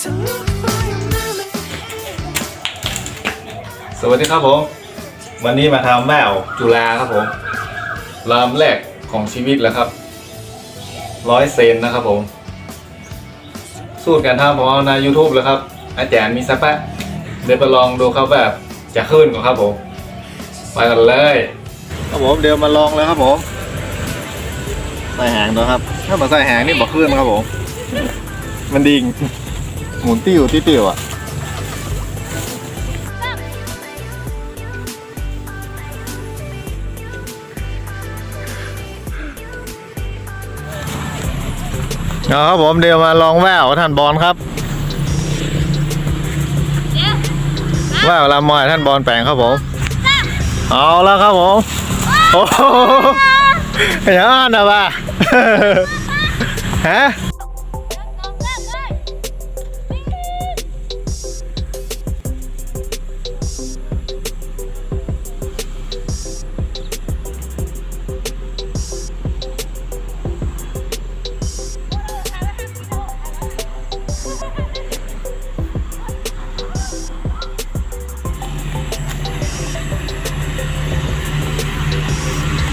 สวัสดีครับผม วันนี้มาทำแมวจุฬาครับผมลำแรกของชีวิตแล้วครับร้อยเซนนะครับผม สูตรการทำผมเอาใน YouTube แล้วครับ อาจารย์มีสักแปะเดี๋ยวไปลองดูครับแบบจะขึ้นก่อนครับผม ไปกันเลยครับผมเดี๋ยวมาลองเลยครับผมใส่หางด้วยครับ ถ้ามาใส่หางนี่บอกขึ้นครับผม มันดิ่ง หมุนติ้วติ้วติ้วอะเอาครับผมเดี๋ยวมาลองแววท่านบอลครับแววลำมอยท่านบอลแปลงครับผมเอาแล้วครับผมโอ้โหอย่างนั้นนะป่ะฮะ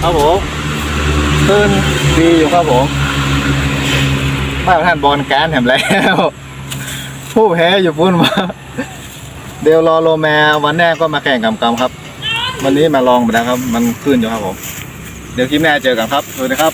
ครับผมขึ้นดีอยู่ครับผมมาท่านบอลแกนแถมแล้วผู้แพ้อยู่พุ่นมาเดี๋ยวรอโลแมวันแรกก็มาแข่งกำกำครับ วันนี้มาลองไปแล้วครับ มันขึ้นอยู่ครับผม เดี๋ยวคลิปหน้าเจอกันครับสวัสดีครับ